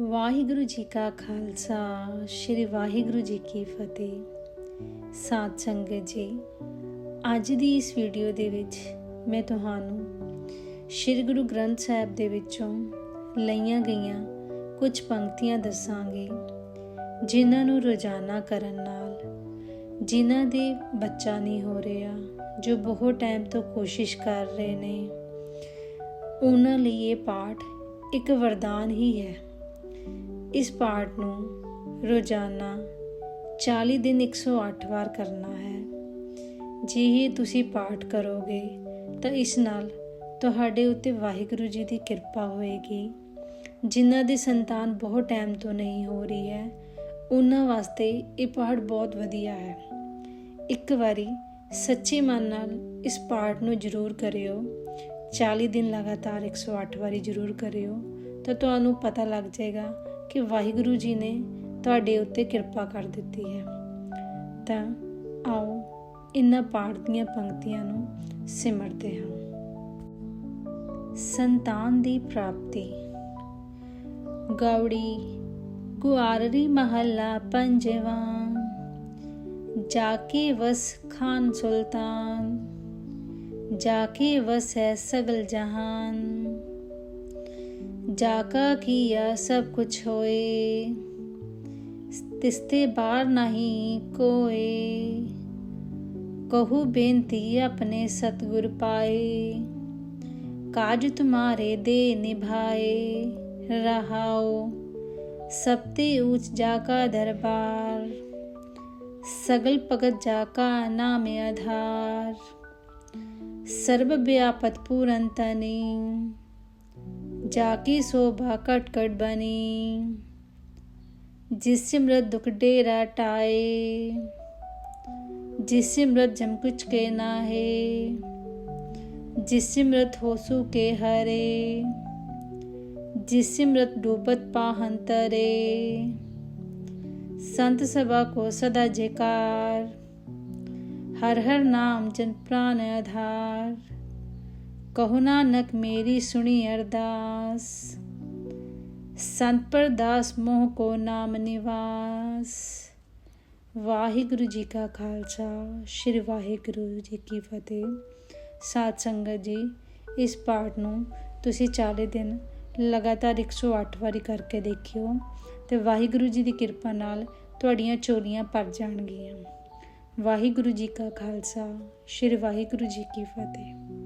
ਵਾਹਿਗੁਰੂ ਜੀ ਕਾ ਖਾਲਸਾ, ਸ੍ਰੀ ਵਾਹਿਗੁਰੂ ਜੀ ਕੀ ਫਤਿਹ। ਸਾਧ ਸੰਗਤ ਜੀ, ਅੱਜ ਦੀ ਇਸ ਵੀਡੀਓ ਦੇ ਵਿੱਚ ਮੈਂ ਤੁਹਾਨੂੰ ਸ੍ਰੀ ਗੁਰੂ ਗ੍ਰੰਥ ਸਾਹਿਬ ਦੇ ਵਿੱਚੋਂ ਲਈਆਂ ਗਈਆਂ ਕੁਝ ਪੰਕਤੀਆਂ ਦੱਸਾਂਗੀ, ਜਿਨ੍ਹਾਂ ਨੂੰ ਰੋਜ਼ਾਨਾ ਕਰਨ ਨਾਲ, ਜਿਨ੍ਹਾਂ ਦੇ ਬੱਚਾ ਨਹੀਂ ਹੋ ਰਿਹਾ, ਜੋ ਬਹੁਤ ਟਾਈਮ ਤੋਂ ਕੋਸ਼ਿਸ਼ ਕਰ ਰਹੇ ਨੇ, ਉਹਨਾਂ ਲਈ ਇਹ ਪਾਠ ਇੱਕ ਵਰਦਾਨ ਹੀ ਹੈ। ਇਸ ਪਾਠ ਨੂੰ ਰੋਜ਼ਾਨਾ 40 ਦਿਨ 108 ਵਾਰ ਕਰਨਾ ਹੈ। ਜੇ ਇਹ ਤੁਸੀਂ ਪਾਠ ਕਰੋਗੇ, ਤਾਂ ਇਸ ਨਾਲ ਤੁਹਾਡੇ ਉੱਤੇ ਵਾਹਿਗੁਰੂ ਜੀ ਦੀ ਕਿਰਪਾ ਹੋਏਗੀ। ਜਿਨ੍ਹਾਂ ਦੀ ਸੰਤਾਨ ਬਹੁਤ ਟਾਈਮ ਤੋਂ ਨਹੀਂ ਹੋ ਰਹੀ ਹੈ, ਉਹਨਾਂ ਵਾਸਤੇ ਇਹ ਪਾਠ ਬਹੁਤ ਵਧੀਆ ਹੈ। ਇੱਕ ਵਾਰੀ ਸੱਚੇ ਮਨ ਨਾਲ ਇਸ ਪਾਠ ਨੂੰ ਜ਼ਰੂਰ ਕਰਿਓ। 40 ਦਿਨ ਲਗਾਤਾਰ 108 ਵਾਰੀ ਜ਼ਰੂਰ ਕਰਿਓ, ਤਾਂ ਤੁਹਾਨੂੰ ਪਤਾ ਲੱਗ ਜਾਏਗਾ ਕਿ ਵਾਹਿਗੁਰੂ ਜੀ ਨੇ ਤੁਹਾਡੇ ਉੱਤੇ ਕਿਰਪਾ ਕਰ ਦਿੱਤੀ ਹੈ। ਤਾਂ ਆਓ ਇਨ੍ਹਾਂ ਪਾਠ ਦੀਆਂ ਪੰਕਤੀਆਂ ਨੂੰ ਸਿਮਰਦੇ ਹਾਂ। ਸੰਤਾਨ ਦੀ ਪ੍ਰਾਪਤੀ। ਗੌੜੀ ਗੁਆਰਰੀ ਮਹੱਲਾ ਪੰਜਵਾਂ। ਜਾਕੇ ਵਸ ਖਾਨ ਸੁਲਤਾਨ, ਜਾ ਕੇ ਵਸ ਹੈ ਸਗਲ ਜਹਾਨ। जाका किया सब कुछ होए। तिस्ते बार नहीं कोए। कहू बेनती अपने सतगुर पाए। काज तुम्हारे दे निभाए। रहाओ, सबते ऊंच जाका दरबार। सगल पगत जाका नाम आधार। सर्व व्यापत पूरन तनी। जाकी शोभा कटकट बनी, जिससे मृत दुख डेरा टाए, जिससे मृत जम के ना है जिससे मृत होसु के हरे, जिससे मृत डूबत पाहंतरे संत सभा को सदा जेकार हर हर नाम जन प्राण आधार। ਕਹੋ ਨਾਨਕ ਮੇਰੀ ਸੁਣੀ ਅਰਦਾਸ। ਸੰਤ ਪਰਦਾਸ ਮੋਹ ਕੋ ਨਾਮ ਨਿਵਾਸ। ਵਾਹਿਗੁਰੂ ਜੀ ਕਾ ਖਾਲਸਾ, ਸ੍ਰੀ ਵਾਹਿਗੁਰੂ ਜੀ ਕੀ ਫਤਿਹ। ਸਾਧ ਸੰਗਤ ਜੀ, ਇਸ ਪਾਠ ਨੂੰ ਤੁਸੀਂ 40 ਦਿਨ ਲਗਾਤਾਰ 108 ਵਾਰੀ ਕਰਕੇ ਦੇਖਿਓ ਤੇ ਵਾਹਿਗੁਰੂ ਜੀ ਦੀ ਕਿਰਪਾ ਨਾਲ ਤੁਹਾਡੀਆਂ ਚੋਲੀਆਂ ਭਰ ਜਾਣਗੀਆਂ। ਵਾਹਿਗੁਰੂ ਜੀ ਕਾ ਖਾਲਸਾ, ਸ੍ਰੀ ਵਾਹਿਗੁਰੂ ਜੀ ਕੀ ਫਤਿਹ।